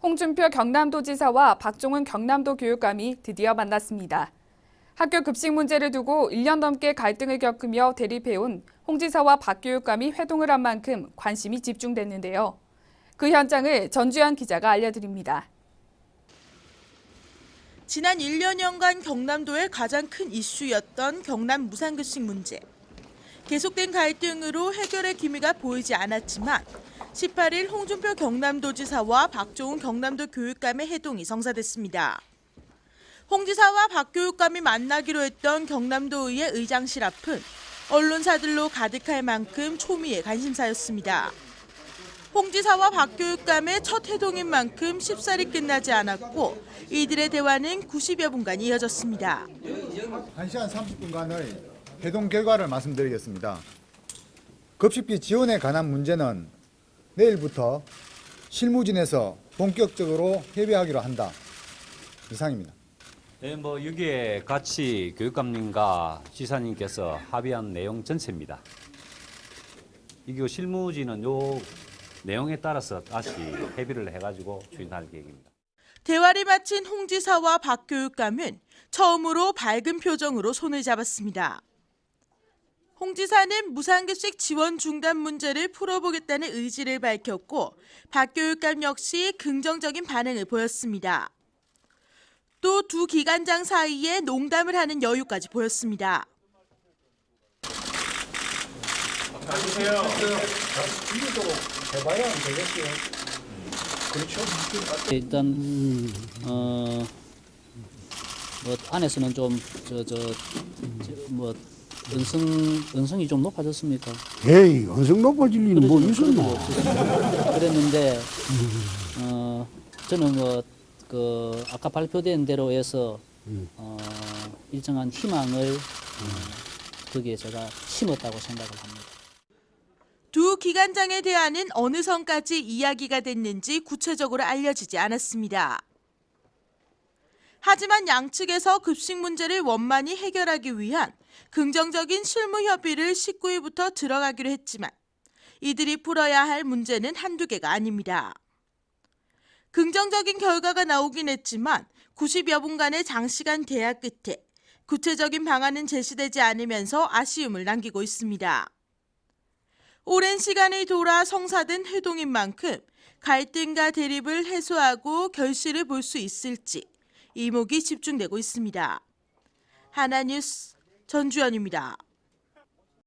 홍준표 경남도지사와 박종훈 경남도 교육감이 드디어 만났습니다. 학교 급식 문제를 두고 1년 넘게 갈등을 겪으며 대립해온 홍 지사와 박 교육감이 회동을 한 만큼 관심이 집중됐는데요. 그 현장을 전주현 기자가 알려드립니다. 지난 1년여간 경남도의 가장 큰 이슈였던 경남 무상급식 문제. 계속된 갈등으로 해결의 기미가 보이지 않았지만 18일 홍준표 경남도지사와 박종훈 경남도 교육감의 회동이 성사됐습니다. 홍 지사와 박 교육감이 만나기로 했던 경남도의회 의장실 앞은 언론사들로 가득할 만큼 초미의 관심사였습니다. 홍 지사와 박 교육감의 첫 회동인 만큼 쉽사리 끝나지 않았고 이들의 대화는 90여 분간 이어졌습니다. 1시간 30분간의 회동 결과를 말씀드리겠습니다. 급식비 지원에 관한 문제는 내일부터 실무진에서 본격적으로 협의하기로 한다. 이상입니다. 네, 뭐 여기에 같이 교육감님과 지사님께서 합의한 내용 전체입니다. 이게 실무진은 요 내용에 따라서 다시 협의를 해가지고 추진할 계획입니다. 대화를 마친 홍 지사와 박 교육감은 처음으로 밝은 표정으로 손을 잡았습니다. 홍 지사는 무상급식 지원 중단 문제를 풀어보겠다는 의지를 밝혔고 박 교육감 역시 긍정적인 반응을 보였습니다. 또 두 기관장 사이에 농담을 하는 여유까지 보였습니다. 일단 어, 뭐 안에서는 좀 저 저 뭐 은성 은성이 좀 높아졌습니까? 에이, 언성 높아질 일은 뭐 있었나? 그랬는데 어 저는 뭐 그 아까 발표된 대로 해서 어 일정한 희망을 어, 거기에 제가 심었다고 생각을 합니다. 두 기관장의 대화는 어느 선까지 이야기가 됐는지 구체적으로 알려지지 않았습니다. 하지만 양측에서 급식 문제를 원만히 해결하기 위한 긍정적인 실무 협의를 19일부터 들어가기로 했지만 이들이 풀어야 할 문제는 한두 개가 아닙니다. 긍정적인 결과가 나오긴 했지만 90여 분간의 장시간 대화 끝에 구체적인 방안은 제시되지 않으면서 아쉬움을 남기고 있습니다. 오랜 시간이 돌아 성사된 회동인 만큼 갈등과 대립을 해소하고 결실을 볼 수 있을지 이목이 집중되고 있습니다. 하나뉴스 전주현입니다.